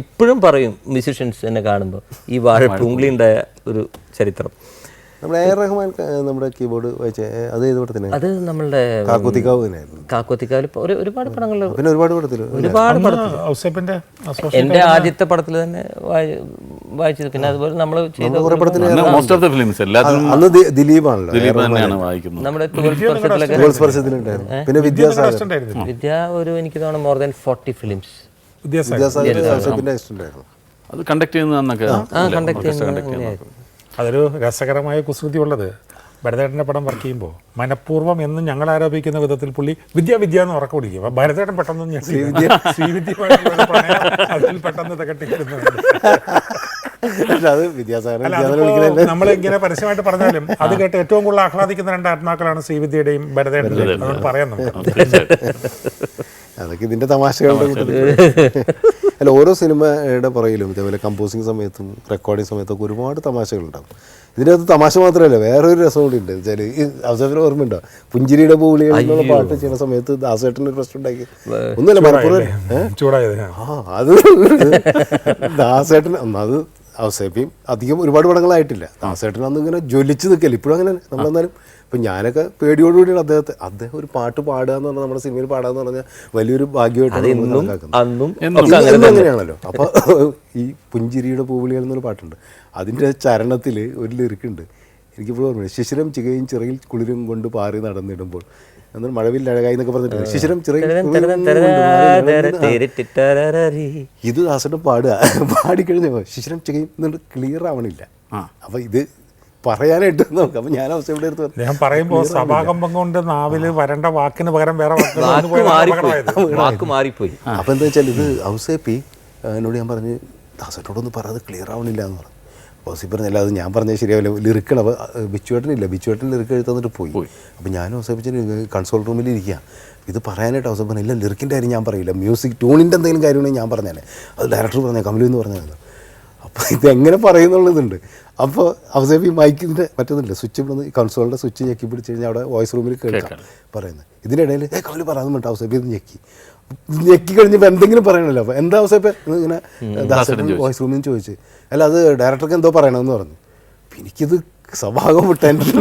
ഇപ്പോഴും പറയും മ്യൂസിഷ്യൻസ് എന്നെ കാണുമ്പോൾ ഈ വാഴപ്പൂങ്കളി ഉണ്ടായ ഒരു ചരിത്രം. നമ്മുടെ എ റഹ്മാൻ നമ്മുടെ കീബോർഡ് വായിച്ച അത് ഏത് പടത്തിന്? അത് നമ്മളുടെ കാക്കുത്തിക്കാവ് കാക്കോത്തിക്കാവിൽ ഒരു ഒരുപാട് പടങ്ങളിൽ പിന്നെ ഒരുപാട് പടത്തിൽ ഒരുപാട് പടത്തിൽ എന്റെ ആദ്യത്തെ പടത്തിൽ തന്നെ വായി- വായിച്ചത്. പിന്നെ അതുപോലെ നമ്മൾ ചെയ്ത മോസ്റ്റ് ഓഫ് ദ ഫിലിംസ് അന്ന് ദിലീപാണല്ലോ ദിലീപ് തന്നെയാണ് വായിക്കുന്നത്. നമ്മുടെ സ്പർശത്തിലുണ്ടായിരുന്നു പിന്നെ വിദ്യ ഒരു എനിക്ക് തോന്നുന്നു മോർ ദാൻ ഫോർട്ടി ഫിലിംസ് അത് കണ്ടക്ട് ചെയ്യുന്നതെന്നൊക്കെ ആ കണ്ടക്ട് ചെയ്യുന്നത് അതൊരു രസകരമായ കുസൃതി ഉള്ളത് ഭരതേട്ടന്റെ പടം വർക്ക് ചെയ്യുമ്പോൾ മനഃപൂർവം എന്ന് ഞങ്ങൾ ആരോപിക്കുന്ന വിധത്തിൽ പുള്ളി വിദ്യ വിദ്യ എന്ന് ഉറക്കം പിടിക്കും അപ്പം ഭരതേട്ടൻ പെട്ടെന്ന് അതിൽ പെട്ടെന്ന് ഇങ്ങനെ പരസ്യമായിട്ട് പറഞ്ഞാലും അത് കേട്ട് ഏറ്റവും കൂടുതൽ ആഹ്ലാദിക്കുന്ന രണ്ട് ആത്മാക്കളാണ് ശ്രീവിദ്യയുടെയും ഭരതേട്ടന്റെയും അതുകൊണ്ട് പറയാൻ നമുക്ക് അതൊക്കെ ഇതിന്റെ തമാശകളുടെ അല്ല ഓരോ സിനിമയുടെ പുറകിലും ഇതേപോലെ കമ്പോസിങ് സമയത്തും റെക്കോർഡിംഗ് സമയത്തും ഒക്കെ ഒരുപാട് തമാശകളുണ്ടാവും ഇതിനകത്ത് തമാശ മാത്രമല്ല വേറൊരു രസം കൂടി ഉണ്ട്. വെച്ചാൽ ഈ അവസരത്തിന് ഓർമ്മയുണ്ടോ പുഞ്ചിരിയുടെ പൂളികൾ എന്നുള്ള പാട്ട് ചെയ്യുന്ന സമയത്ത് ദാസേട്ടന് ഒരു പ്രശ്നം ഉണ്ടാക്കി. ഒന്നുമില്ല മലപ്പുറം ചൂടായത് ആ. അത് ദാസേട്ടൻ അത് അവസേപ്പിയും അധികം ഒരുപാട് പടങ്ങളായിട്ടില്ല. ദാസേട്ടൻ അന്ന് ഇങ്ങനെ ജ്വലിച്ച് നിൽക്കല്ലേ? ഇപ്പോഴും അങ്ങനെ നമ്മളെന്നാലും ഇപ്പം ഞാനൊക്കെ പേടിയോടുകൂടിയാണ് അദ്ദേഹത്തെ. അദ്ദേഹം ഒരു പാട്ട് പാടുക എന്ന് പറഞ്ഞാൽ നമ്മുടെ സിനിമയിൽ പാടുക എന്ന് പറഞ്ഞാൽ വലിയൊരു ഭാഗ്യമായിട്ടാണ് അങ്ങനെയാണല്ലോ അപ്പോൾ ഈ പുഞ്ചിരിയുടെ പൂവിളികൾ എന്നൊരു പാട്ടുണ്ട്. അതിന്റെ ചരണത്തിൽ ഒരു ലിറിക്കുണ്ട് എനിക്കിപ്പോഴും ഓർമ്മ ശിശിരം ചികയും ചിറയിൽ കുളിരും കൊണ്ട് പാറി നടന്നിടുമ്പോൾ. എന്നാൽ മഴവിൽ അഴകായി എന്നൊക്കെ പറഞ്ഞിട്ട് ശിശിരം ചിറയിൽ ഇത് ദാസന്റെ പാടുക. പാടിക്കഴിഞ്ഞപ്പോൾ ശിശിരം ചികയും എന്നിട്ട് ക്ലിയർ ആവണില്ല. അപ്പൊ ഇത് പറയാനായിട്ട് നോക്കാം അപ്പം ഞാൻ അവസ്ഥ ഇവിടെ എടുത്ത് ഞാൻ പറയുമ്പോൾ സഭാകമ്പം കൊണ്ട് നാവിൽ വരേണ്ട വാക്കിന് പകരം വേറെ വാക്ക് മാറിപ്പോയി. അപ്പൊ എന്താ വെച്ചാൽ ഇത് ഔസേപ്പി എന്നോട് ഞാൻ പറഞ്ഞ് ദാസേട്ടോടൊന്ന് പറയാത് ക്ലിയർ ആവണില്ല എന്ന് പറഞ്ഞു. ഓസി പറഞ്ഞല്ല അത് ഞാൻ പറഞ്ഞാൽ ശരിയാവില്ല. ലിറിക്കണം അപ്പോൾ ബിച്ചുവേട്ടനില്ല ബിച്ചുവേട്ടൻ ലിറിക്ക് എഴുതി തന്നിട്ട് പോയി. അപ്പോൾ ഞാനും ഔസേപ്പിച്ചിന് കൺസോൾ റൂമിൽ ഇരിക്കുക ഇത് പറയാനായിട്ട് ഔസേപ്പ് പറഞ്ഞില്ല ലിറിക്കിന്റെ കാര്യം ഞാൻ പറയില്ല. മ്യൂസിക് ട്യൂണിന്റെ എന്തെങ്കിലും കാര്യമാണെങ്കിൽ ഞാൻ പറഞ്ഞേ അത് ഡയറക്ടർ പറഞ്ഞാൽ കമലു എന്ന് പറഞ്ഞാൽ അപ്പോൾ ഇത് എങ്ങനെ പറയുന്നുള്ളതുണ്ട്. അപ്പോൾ അവസേബി മൈക്കിന്റെ മറ്റൊന്നുമില്ല സ്വിച്ച് ഇവിടെ കൺസോളിന്റെ സ്വിച്ച് ഞെക്കി പിടിച്ച് കഴിഞ്ഞാൽ അവിടെ വോയിസ് റൂമിൽ കേൾക്കാം പറയുന്നത്. ഇതിനിടയിൽ ഏ കവൽ പറയാൻ വേണ്ട അവസേബി ഇത് ഞെക്കി. ഞെക്കി കഴിഞ്ഞപ്പോൾ എന്തെങ്കിലും പറയണല്ലോ. അപ്പോൾ എന്താ അവസേപ്പ് ഇങ്ങനെ ദാസേട്ടൻ വോയിസ് റൂമിൽ നിന്ന് ചോദിച്ചു. അല്ല അത് ഡയറക്ടർക്ക് എന്തോ പറയണമെന്ന് പറഞ്ഞു. എനിക്കിത് സ്വഭാവം ടെൻഷൻ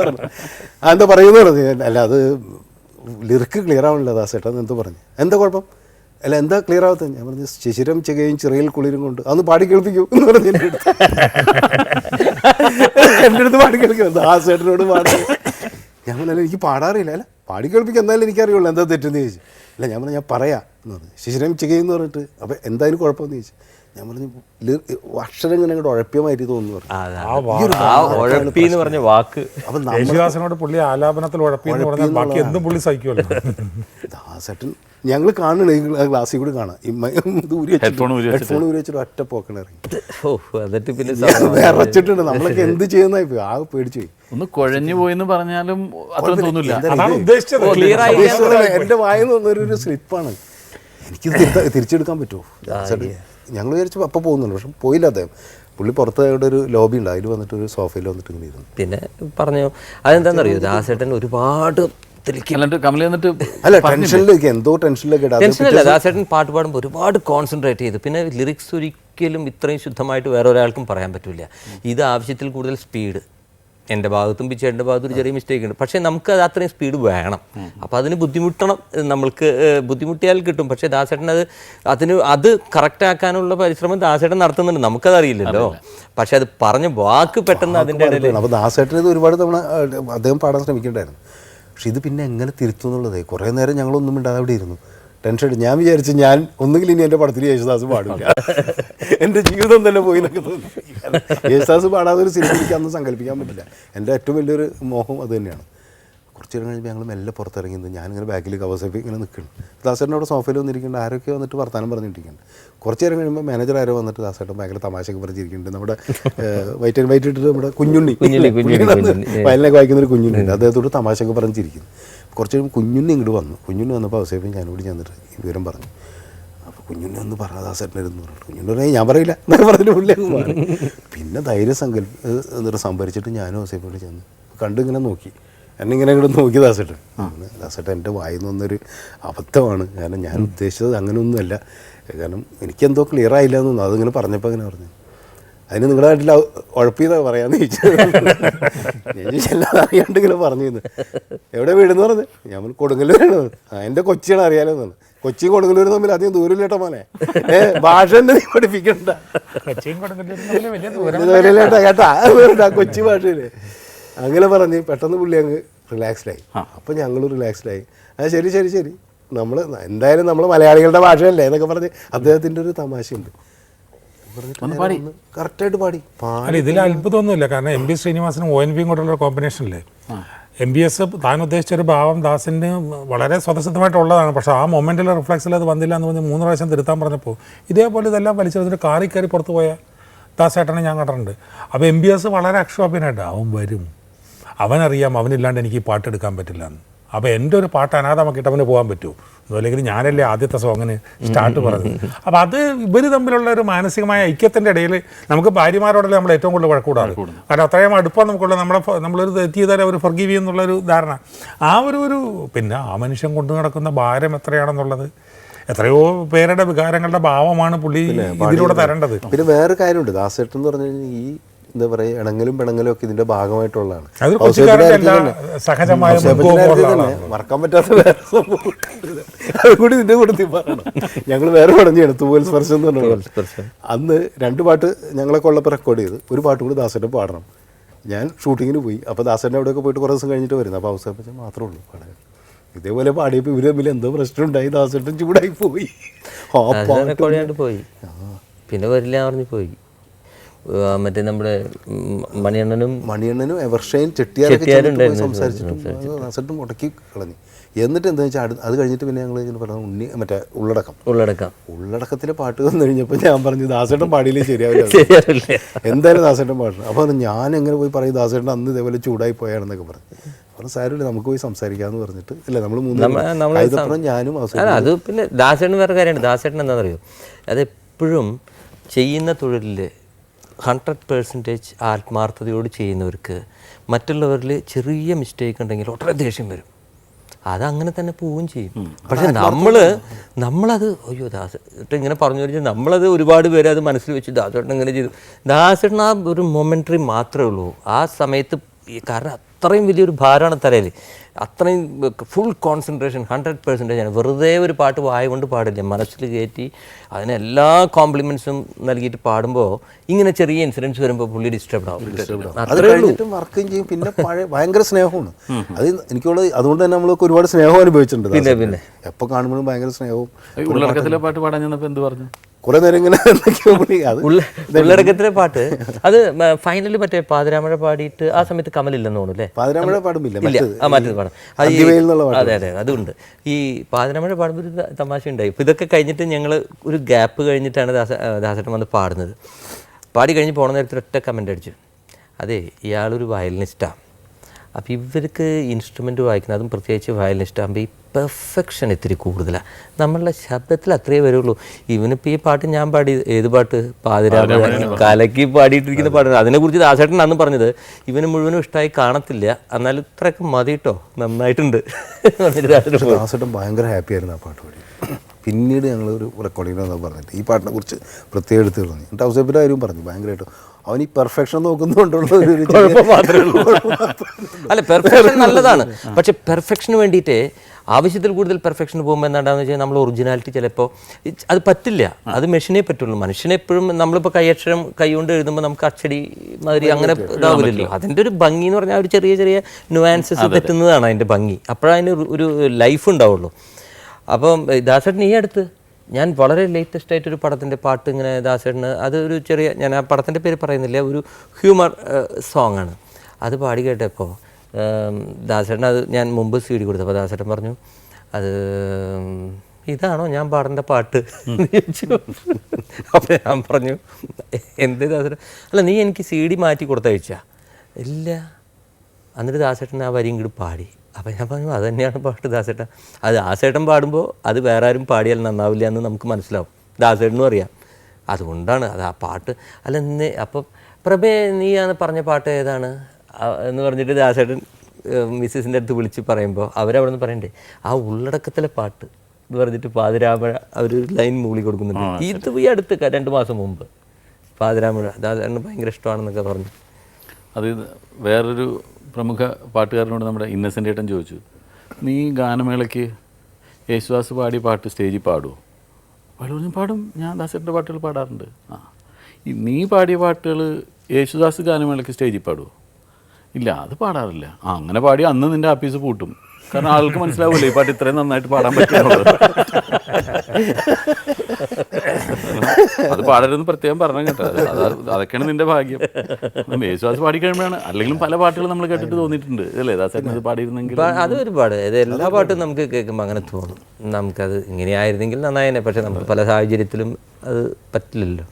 പറഞ്ഞു. ആ എന്താ പറയുമെന്ന് പറഞ്ഞു. അല്ല അത് ലിറിക്ക് ക്ലിയർ ആവണല്ലോ ദാസേട്ടൻ എന്തോ പറഞ്ഞു? എന്താ കുഴപ്പം? അല്ല എന്താ ക്ലിയർ ആവാത്ത ഞാൻ പറഞ്ഞു ശിശിരം ചികയും ചിറയിൽ കുളിരും കൊണ്ട് അന്ന് പാടി കേൾപ്പിക്കൂ എന്ന് പറഞ്ഞു എന്റെ അടുത്ത്. എന്റെ അടുത്ത് പാടി കേൾക്കും ദാസേട്ടനോട് പാടി ഞാൻ പറഞ്ഞാൽ എനിക്ക് പാടാറില്ല. അല്ല പാടി കേൾപ്പിക്കാൻ എന്തായാലും എനിക്കറിയുള്ളൂ. എന്താ തെറ്റെന്ന് ചോദിച്ചു. അല്ല ഞാൻ പറഞ്ഞു ഞാൻ പറയാം എന്ന് പറഞ്ഞു. ശിശിരം ചികയെന്ന് പറഞ്ഞിട്ട് അപ്പം എന്തായാലും കുഴപ്പമെന്ന് ചോദിച്ചു. ഞാൻ പറഞ്ഞു അക്ഷരം ഇങ്ങനെ അങ്ങോട്ട് തോന്നുന്നു. പറഞ്ഞു ആ ഉഴപ്പി എന്ന് പറഞ്ഞ വാക്ക് അപ്പം യേശുദാസിനോട് പുള്ളി ആലാപനത്തിൽ ഉഴപ്പി എന്ന് പറഞ്ഞാൽ ബാക്കി എന്തും പുള്ളി സഹിക്കുമല്ലോ. ദാസേട്ടൻ ഞങ്ങൾ കാണണ ഗ്ലാസ്സിൽ കൂടി കാണാം. വെച്ചിട്ട്. ഹെഡ്ഫോൺ ഊരി വെച്ചിട്ട്. ഒറ്റ പോക്കണ ഇറങ്ങി. ഓ എന്നിട്ട് പിന്നെ വിറച്ചിട്ടുണ്ട്. നമ്മളൊക്കെ എന്ത് ചെയ്യുന്ന ആ പേടിച്ചു പോയി. ഒന്ന് കുഴഞ്ഞു പോയെന്ന് പറഞ്ഞാലും അത്ര തോന്നില്ല. എന്റെ വായെന്ന് വന്നൊരു ഒരു സ്ലിപ്പാണ് എനിക്ക് തിരിച്ചെടുക്കാൻ പറ്റുമോ? ദാസേട്ടൻ ഞങ്ങൾ വിചാരിച്ചു അപ്പം പോകുന്നുള്ളൂ പക്ഷെ പോയില്ല അദ്ദേഹം. പുള്ളി പുറത്ത് അവിടെ ഒരു ലോബി ഉണ്ട്. അതിൽ വന്നിട്ട് ഒരു സോഫയിൽ വന്നിട്ട് ഇങ്ങനെ ഇരുന്നു. പിന്നെ പറഞ്ഞു അതെന്താണെന്നറിയോ ദാസേട്ടൻ ഒരുപാട് അല്ല ടെൻഷനിലേക്ക് എന്തോ ടെൻഷനിലേക്ക് ഇടാം ടെൻഷനല്ല ദാസേട്ടൻ പാട്ട് പാടുമ്പോൾ ഒരുപാട് കോൺസെൻട്രേറ്റ് ചെയ്തു. പിന്നെ ലിറിക്സ് ഒരിക്കലും ഇത്രയും ശുദ്ധമായിട്ട് വേറെ ഒരാൾക്കും പറയാൻ പറ്റില്ല ഇത് ആവശ്യത്തിൽ കൂടുതൽ സ്പീഡ് എന്റെ ഭാഗത്തും പിച്ചേട്ടന്റെ ഭാഗത്തും ഒരു ചെറിയ മിസ്റ്റേക്ക് ഉണ്ട്. പക്ഷേ നമുക്ക് അത് അത്രയും സ്പീഡ് വേണം. അപ്പോൾ അതിന് ബുദ്ധിമുട്ടണം നമ്മൾക്ക് ബുദ്ധിമുട്ടിയാൽ കിട്ടും. പക്ഷേ ദാസേട്ടൻ അത് അതിന് അത് കറക്റ്റ് ആക്കാനുള്ള പരിശ്രമം ദാസേട്ടൻ നടത്തുന്നുണ്ട്. നമുക്കത് അറിയില്ലല്ലോ പക്ഷേ അത് പറഞ്ഞ വാക്ക് പെട്ടെന്ന് അതിന്റെ ഇടയിൽ അപ്പോൾ ദാസേട്ടൻ ഇത് ഒരുപാട് തവണ അദ്ദേഹം പാടാൻ ശ്രമിക്കേണ്ടായിരുന്നു. പക്ഷെ ഇത് പിന്നെ എങ്ങനെ തിരുത്തും എന്നുള്ളതേ കുറേ നേരം ഞങ്ങളൊന്നും മിണ്ടാതെ അവിടെ ഇരുന്നു. ടെൻഷൻ ഞാൻ വിചാരിച്ചു ഞാൻ ഒന്നുകിൽ ഇനി എന്റെ പടത്തിൽ യേശുദാസ് പാടില്ല. എന്റെ ജീവിതം തന്നെ പോയി എന്നൊക്കെ തോന്നി. യേശുദാസ് പാടാതെ ഒരു സിനിമ എനിക്ക് അന്ന് സങ്കല്പിക്കാൻ പറ്റില്ല. എന്റെ ഏറ്റവും വലിയൊരു മോഹം അത് തന്നെയാണ്. കുറച്ച് നേരം കഴിഞ്ഞ് ഞങ്ങൾ മെല്ലെ പുറത്തിറങ്ങിയത് ഞാനിങ്ങനെ ബാക്കിൽ കവസപ്പി ഇങ്ങനെ നിൽക്കുന്നു ദാസേട്ടൻ അവിടെ സോഫയിൽ വന്നിരിക്കുന്നുണ്ട് ആരൊക്കെ വന്നിട്ട് വർത്താനം പറഞ്ഞിട്ടിരിക്കുന്നുണ്ട് കുറച്ച് നേരം കഴിയുമ്പോൾ മാനേജർ ആരോ വന്നിട്ട് ദാസേട്ടൻ ഭയങ്കര തമാശയൊക്കെ പറഞ്ഞിരിക്കുന്നുണ്ട്. നമ്മുടെ വൈറ്റ് ആൻഡ് വൈറ്റ് ഇട്ടിട്ട് നമ്മുടെ കുഞ്ഞുണ്ണി. വയലിനൊക്കെ വായിക്കുന്ന ഒരു കുഞ്ഞുണ്ണി അദ്ദേഹത്തോട് തമാശയൊക്കെ പറഞ്ഞിരിക്കുന്നു. കുറച്ച് കഴിയുമ്പോൾ കുഞ്ഞുണ്ണി ഇങ്ങോട്ട് വന്നു. കുഞ്ഞുണ്ണി വന്നപ്പോൾ അവസരം ഞാനോട് ചെന്നിട്ട് ഈ വിവരം പറഞ്ഞു. അപ്പോൾ കുഞ്ഞുണ്ണി ഒന്ന് പറ ദാസേട്ടനായിരുന്നു പറഞ്ഞു കുഞ്ഞുണ്ണി പറഞ്ഞാൽ ഞാൻ പറയില്ല എന്നൊക്കെ പറഞ്ഞു മാറി. പിന്നെ ധൈര്യം സങ്കല്പ എന്നിട്ട് സംഭരിച്ചിട്ട് ഞാനും അവസരപ്പോട്ട് ചെന്ന് കണ്ടു ഇങ്ങനെ നോക്കി എന്നിങ്ങനെ ഇങ്ങോട്ട് നോക്കി ദാസേട്ടൻ. ദാസേട്ടൻ എന്റെ വായിൽ നിന്നൊരു അബദ്ധമാണ്. കാരണം ഞാൻ ഉദ്ദേശിച്ചത് അങ്ങനെയൊന്നുമല്ല. കാരണം എനിക്കെന്തോ ക്ലിയർ ആയില്ല എന്ന് തോന്നുന്നു. അതിങ്ങനെ പറഞ്ഞപ്പോൾ അങ്ങനെ പറഞ്ഞു. അതിന് നിങ്ങളുടെ നാട്ടിൽ ഉഴപ്പിന്നാ പറയാന്ന് ചോദിച്ചത് അറിയാണ്ട് ഇങ്ങനെ പറഞ്ഞു എന്ന്. എവിടെ വീടെന്ന് പറഞ്ഞു? ഞാൻ കൊടുങ്ങല്ലൂരാണ്. എന്റെ കൊച്ചിയാണ് അറിയാലോ എന്ന് കൊച്ചിയും കൊടുങ്ങല്ലൂരും തമ്മിൽ അധികം ദൂരമില്ലേട്ടോ മോനെ. ഏ ഭാഷ തന്നെ നീ പഠിപ്പിക്കണ്ട. കേട്ടാ? കൊച്ചി ഭാഷയിൽ. അങ്ങനെ പറഞ്ഞ് പെട്ടെന്ന് പുള്ളി അങ്ങ് റിലാക്സ്ഡായി അപ്പം ഞങ്ങൾ റിലാക്സ്ഡായി ആ ശരി ശരി ശരി. നമ്മൾ എന്തായാലും നമ്മൾ മലയാളികളുടെ ഭാഷയല്ലേ എന്നൊക്കെ പറഞ്ഞ് അദ്ദേഹത്തിന്റെ ഒരു തമാശയുണ്ട്. പാടി. കറക്റ്റായിട്ട് പാടി. അല്ല ഇതിൽ അത്ഭുതമൊന്നുമില്ല. കാരണം എം ബി ശ്രീനിവാസനും ഒ എൻ വിയും കൂടെയുള്ള കോമ്പിനേഷൻ അല്ലേ? എം ബി എസ് താൻ ഉദ്ദേശിച്ച ഒരു ഭാവം ദാസിന് വളരെ സ്വതസിദ്ധമായിട്ടുള്ളതാണ്. പക്ഷേ ആ മൊമെന്റിൽ റിഫ്ലക്സിൽ അത് വന്നില്ല എന്ന് പറഞ്ഞ് മൂന്ന് പ്രാവശ്യം തിരുത്താൻ പറഞ്ഞപ്പോൾ ഇതേപോലെ ഇതെല്ലാം വലിച്ചെടുത്തിട്ട് കാറി കയറി പുറത്തു പോയ ദാസേട്ടനെ ഞാൻ കണ്ടിട്ടുണ്ട്. അപ്പോൾ എം ബി എസ് വളരെ അക്ഷോഭ്യനായിട്ട് അവൻ വരും. അവനറിയാം അവനില്ലാണ്ട് എനിക്ക് ഈ പാട്ട് എടുക്കാൻ പറ്റില്ല എന്ന്. അപ്പോൾ എന്റെ ഒരു പാട്ട് അനാഥമാക്കിയിട്ട് അവന് പോകാൻ പറ്റുമോ അല്ലെങ്കിൽ ഞാനല്ലേ ആദ്യത്തെ സോങ്ങിന് സ്റ്റാർട്ട് പറഞ്ഞത്. അപ്പോൾ അത് ഇവർ തമ്മിലുള്ള ഒരു മാനസികമായ ഐക്യത്തിന്റെ ഇടയിൽ നമുക്ക് ഭാര്യമാരോടല്ലേ നമ്മൾ ഏറ്റവും കൂടുതൽ വഴക്കൂടാറ്? കാരണം അത്രയും അടുപ്പം നമുക്കുള്ള നമ്മളെ നമ്മളൊരു തെറ്റ് ചെയ്താൽ അവർ ഫർഗീവ് ചെയ്യുന്നുള്ളൊരു ധാരണ. ആ ഒരു ഒരു പിന്നെ ആ മനുഷ്യൻ കൊണ്ടു നടക്കുന്ന ഭാരം എത്രയാണെന്നുള്ളത് എത്രയോ പേരുടെ വികാരങ്ങളുടെ ഭാവമാണ് പുള്ളി ഇതിലൂടെ തരേണ്ടത്. പിന്നെ വേറെ കാര്യമുണ്ട്. ദാസേട്ടൻ എന്ന് പറഞ്ഞു കഴിഞ്ഞാൽ ഈ എന്താ പറയുക ഇണങ്ങലും പിണങ്ങലും ഒക്കെ ഇതിന്റെ ഭാഗമായിട്ടുള്ളതാണ്. മറക്കാൻ പറ്റാത്ത വേറെ സംഭവം അതുകൂടി ഇതിന്റെ കൂടെ ഞങ്ങൾ വേറെ പടഞ്ഞാണ് തൂവൽ സ്പർശം എന്ന് പറഞ്ഞ അന്ന് രണ്ട് പാട്ട് ഞങ്ങളൊക്കെ ഉള്ളപ്പോൾ റെക്കോർഡ് ചെയ്ത് ഒരു പാട്ട് കൂടി ദാസന്റെ പാടണം. ഞാൻ ഷൂട്ടിങ്ങിന് പോയി അപ്പോൾ ദാസന്റെ അവിടെയൊക്കെ പോയിട്ട് കുറേ ദിവസം കഴിഞ്ഞിട്ട് വരുന്നത് അപ്പോൾ അവസാനം മാത്രമേ ഉള്ളൂ പാടാൻ. ഇതേപോലെ പാടിയപ്പോൾ ഇവർ തമ്മിൽ എന്തോ പ്രശ്നം ഉണ്ടായി ദാസേട്ടൻ ചൂടായി പോയി. ആ പാട്ട് പോയി. പിന്നെ വരില്ല പറഞ്ഞു പോയി. മറ്റേ നമ്മുടെ മണിയണ്ണനും മണിയണ്ണനും എവർഷയും ചെട്ടിയാരും സംസാരിച്ചിട്ടും മുടക്കി കളഞ്ഞു. എന്നിട്ട് എന്താ വെച്ചാൽ അത് കഴിഞ്ഞിട്ട് പിന്നെ ഞങ്ങൾ ഇങ്ങനെ പറഞ്ഞു ഉണ്ണി മറ്റേ ഉള്ളടക്കം. ഉള്ളടക്കം. ഉള്ളടക്കത്തിലെ പാട്ട് വന്നു കഴിഞ്ഞപ്പോൾ ഞാൻ പറഞ്ഞു ദാസേട്ടൻ പാടിയില്ലേ? ശരിയാവില്ല. എന്തായാലും ദാസേട്ടൻ പാടണം. അപ്പോൾ അത് ഞാൻ എങ്ങനെ പോയി പറയും ദാസേട്ടൻ അന്ന് ഇതേപോലെ ചൂടായി പോയാണെന്നൊക്കെ പറഞ്ഞു. പറഞ്ഞു സാരമില്ല നമുക്ക് പോയി സംസാരിക്കാമെന്ന് പറഞ്ഞിട്ട്. ഇല്ല നമ്മൾ മൂന്ന് ഞാനും അത് പിന്നെ ദാസേട്ടൻ വേറെ കാര്യമാണ് ദാസേട്ടൻ എന്താണെന്നറിയോ? അതെപ്പോഴും ചെയ്യുന്ന തൊഴിലിൽ ഹൺഡ്രഡ് പേഴ്സന്റേജ് ആത്മാർത്ഥതയോട് ചെയ്യുന്നവർക്ക് മറ്റുള്ളവരിൽ ചെറിയ മിസ്റ്റേക്ക് ഉണ്ടെങ്കിൽ ഒട്ടേറെ ദേഷ്യം വരും. അതങ്ങനെ തന്നെ പോവുകയും ചെയ്യും. പക്ഷെ നമ്മൾ നമ്മളത് അയ്യോ ദാസേട്ടൻ ഇങ്ങനെ പറഞ്ഞു വെച്ചാൽ നമ്മളത് ഒരുപാട് പേര് അത് മനസ്സിൽ വെച്ച് ദാസേട്ടൻ ഇങ്ങനെ ചെയ്തു. ദാസേട്ടൻ ആ ഒരു മൊമെന്ററി മാത്രമേ ഉള്ളൂ. ആ സമയത്ത് കാരണം അത്രയും വലിയൊരു ഭാരമാണ് തലയിൽ. അത്രയും ഫുൾ കോൺസെൻട്രേഷൻ ഹൺഡ്രഡ് പെർസെന്റേജ് ആണ്. വെറുതെ ഒരു പാട്ട് വായ കൊണ്ട് പാടില്ല. മനസ്സിൽ കയറ്റി അതിന് എല്ലാ കോംപ്ലിമെൻസും നൽകിയിട്ട് പാടുമ്പോൾ ഇങ്ങനെ ചെറിയ ഇൻസിഡൻസ് വരുമ്പോൾ പുള്ളി ഡിസ്റ്റർബ് ആവും. അത് വർക്കും ചെയ്യും. പിന്നെ പഴയ ഭയങ്കര സ്നേഹമാണ്. അത് എനിക്കുള്ളത് അതുകൊണ്ട് തന്നെ നമ്മളൊക്കെ ഒരുപാട് സ്നേഹം അനുഭവിച്ചിട്ടുണ്ട്. പിന്നെ, പിന്നെ. എപ്പോൾ കാണുമ്പോഴും ഭയങ്കര സ്നേഹവും. പാട്ട് പാടാൻ ചെന്നപ്പോൾ എന്ത് പറഞ്ഞു? കുറെ നേരം ഇങ്ങനെ ഉള്ളടക്കത്തിലെ പാട്ട്. അത് ഫൈനലിൽ മറ്റേ പാതിരാമഴ പാടിയിട്ട് ആ സമയത്ത് കമലില്ലെന്ന് തോന്നുന്നു അല്ലേ? പാതിരാമഴ പാടുമില്ല ഇല്ല മറ്റേത് പാടാം. അത്. അതെ അതെ അതുണ്ട്. ഈ പാതിരാമഴ പാടുമ്പോൾ ഒരു തമാശ ഉണ്ടായി. ഇപ്പോൾ ഇതൊക്കെ കഴിഞ്ഞിട്ട് ഞങ്ങൾ ഒരു ഗ്യാപ്പ് കഴിഞ്ഞിട്ടാണ് ദാസ ദാസേട്ടൻ വന്ന് പാടുന്നത്. പാടി കഴിഞ്ഞ് പോണ നേരത്തിൽ ഒറ്റ കമന്റ് അടിച്ചു. അതെ ഇയാളൊരു വയലിനിസ്റ്റാണ് അപ്പോൾ ഇവർക്ക് ഇൻസ്ട്രുമെന്റ് വായിക്കുന്നത് അതും പ്രത്യേകിച്ച് വയലിനിസ്റ്റ് ആകുമ്പോൾ ഈ പെർഫെക്ഷൻ ഇത്തിരി കൂടുതലാണ് നമ്മളുടെ ശബ്ദത്തിൽ അത്രയേ വരുള്ളൂ. ഇവനിപ്പോൾ ഈ പാട്ട് ഞാൻ പാടി ഏത് പാട്ട്? പാതിരാ കലക്കി പാടിയിട്ടിരിക്കുന്ന പാട്ട് അതിനെക്കുറിച്ച് ദാസേട്ടൻ അന്ന് പറഞ്ഞത്. ഇവന് മുഴുവനും ഇഷ്ടമായി കാണത്തില്ല. എന്നാലും ഇത്രയൊക്കെ മതി കേട്ടോ നന്നായിട്ടുണ്ട്. ദാസേട്ടൻ ഭയങ്കര ഹാപ്പി ആയിരുന്നു ആ പാട്ട് പാടി പിന്നീട് ഞങ്ങൾ ഒരു റെക്കോർഡിംഗ് വന്നപ്പോൾ പറഞ്ഞിട്ട് ഈ പാട്ടിനെ കുറിച്ച് പ്രത്യേകം എടുത്ത് പറഞ്ഞു. എന്നിട്ട് ഔസേപ്പിന്റെ പറഞ്ഞു ഭയങ്കരമായിട്ട്. അവൻ ഈ പെർഫെക്ഷൻ നോക്കുന്നതുകൊണ്ടുള്ള ഒരു ഒരു അല്ല പെർഫെക്ഷൻ നല്ലതാണ്. പക്ഷെ പെർഫെക്ഷന് വേണ്ടിയിട്ട് ആവശ്യത്തിൽ കൂടുതൽ പെർഫെക്ഷൻ പോകുമ്പോൾ എന്താണെന്ന് വെച്ചാൽ നമ്മൾ ഒറിജിനാലിറ്റി ചിലപ്പോൾ അത് പറ്റില്ല. അത് മെഷീനെ പറ്റുള്ളൂ. മനുഷ്യനെ എപ്പോഴും നമ്മളിപ്പോൾ കൈയക്ഷരം കൈകൊണ്ട് എഴുതുമ്പോൾ നമുക്ക് അച്ചടി മാതിരി അങ്ങനെ ഇതാവില്ലല്ലോ. അതിന്റെ ഒരു ഭംഗി എന്ന് പറഞ്ഞാൽ ഒരു ചെറിയ ചെറിയ നുവാൻസസ് തെറ്റുന്നതാണ് അതിന്റെ ഭംഗി. അപ്പോഴതിന് ഒരു ലൈഫ് ഉണ്ടാവുള്ളൂ. അപ്പം ദാസേട്ടൻ ഈ അടുത്ത്. ഞാൻ വളരെ ലേറ്റസ്റ്റ് ആയിട്ടൊരു പടത്തിന്റെ പാട്ട് ഇങ്ങനെ ദാസേട്ടന് അത് ഒരു ചെറിയ ഞാൻ ആ പടത്തിന്റെ പേര് പറയുന്നില്ല ഒരു ഹ്യൂമർ സോങ് ആണ്. അത് പാടി കേട്ടപ്പോൾ ദാസേട്ടൻ അത് ഞാൻ മുമ്പ് സി ഡി കൊടുത്തപ്പോൾ ദാസേട്ടൻ പറഞ്ഞു അത് ഇതാണോ ഞാൻ പാടേണ്ട പാട്ട്? ചോദിച്ചു. അപ്പോൾ ഞാൻ പറഞ്ഞു എന്ത് ദാസേട്ടൻ? അല്ല നീ എനിക്ക് സി ഡി മാറ്റി കൊടുത്തയച്ചാ. ഇല്ല. എന്നിട്ട് ദാസേട്ടൻ ആ വരി ഇങ്ങോട്ട് പാടി. അപ്പം ഞാൻ പറഞ്ഞു അത് തന്നെയാണ് പാട്ട് ദാസേട്ടൻ അത് ദാസേട്ടൻ പാടുമ്പോൾ അത് വേറെ ആരും പാടിയാൽ നന്നാവില്ല എന്ന് നമുക്ക് മനസ്സിലാവും. ദാസേട്ടനും അറിയാം. അതുകൊണ്ടാണ് അത് ആ പാട്ട്. അല്ല ഇന്ന് അപ്പം പ്രഭേ നീ ആണ് പറഞ്ഞ പാട്ട് ഏതാണ്? എന്ന് പറഞ്ഞിട്ട് ദാസേട്ടൻ മിസ്സസിന്റെ അടുത്ത് വിളിച്ച് പറയുമ്പോൾ അവരവിടെ നിന്ന് പറയണ്ടേ? ആ ഉള്ളടക്കത്തിലെ പാട്ട് എന്ന് പറഞ്ഞിട്ട് പാതിരാമഴ അവർ ലൈൻ മൂളി കൊടുക്കുന്നുണ്ട്. ഇത് ഈ അടുത്ത് രണ്ട് മാസം മുമ്പ് പാതിരാമഴ ദാസേട്ടന് ഭയങ്കര ഇഷ്ടമാണെന്നൊക്കെ പറഞ്ഞു. അത് വേറൊരു പ്രമുഖ പാട്ടുകാരനോട് നമ്മുടെ ഇന്നസെന്റ് ഏട്ടൻ ചോദിച്ചു നീ ഗാനമേളയ്ക്ക് യേശുദാസ് പാടി പാട്ട് സ്റ്റേജിൽ പാടുമോ അയാൾ പറഞ്ഞു പാടും. ഞാൻ ദാസേട്ടന്റെ പാട്ടുകൾ പാടാറുണ്ട്. ആ. നീ പാടിയ പാട്ടുകൾ യേശുദാസ് ഗാനമേളയ്ക്ക് സ്റ്റേജിൽ പാടുമോ ഇല്ല അത് പാടാറില്ല. ആ അങ്ങനെ പാടി അന്ന് നിന്റെ ആഫീസ് പൂട്ടും. കാരണം ആൾക്ക് മനസ്സിലാവില്ല ഈ പാട്ട് ഇത്രയും നന്നായിട്ട് പാടാൻ പറ്റുന്നുള്ളത് അത് പാടരുതെന്ന് പ്രത്യേകം പറഞ്ഞു കേട്ടോ. അത് അത് അതൊക്കെയാണ് നിന്റെ ഭാഗ്യം. യേശുദാസ് പാടിക്കഴിയുമ്പോഴാണ് അല്ലെങ്കിലും പല പാട്ടുകൾ നമ്മൾ കേട്ടിട്ട് തോന്നിയിട്ടുണ്ട്. അല്ലേ ദാസേട്ടൻ അത് പാടിയിരുന്നെങ്കിൽ അത് ഒരുപാട്. ഇത് എല്ലാ പാട്ടും നമുക്ക് കേൾക്കുമ്പോൾ അങ്ങനെ തോന്നും. നമുക്കത് ഇങ്ങനെയായിരുന്നെങ്കിൽ നന്നായേനെ. പക്ഷെ നമുക്ക് പല സാഹചര്യത്തിലും അത് പറ്റില്ലല്ലോ.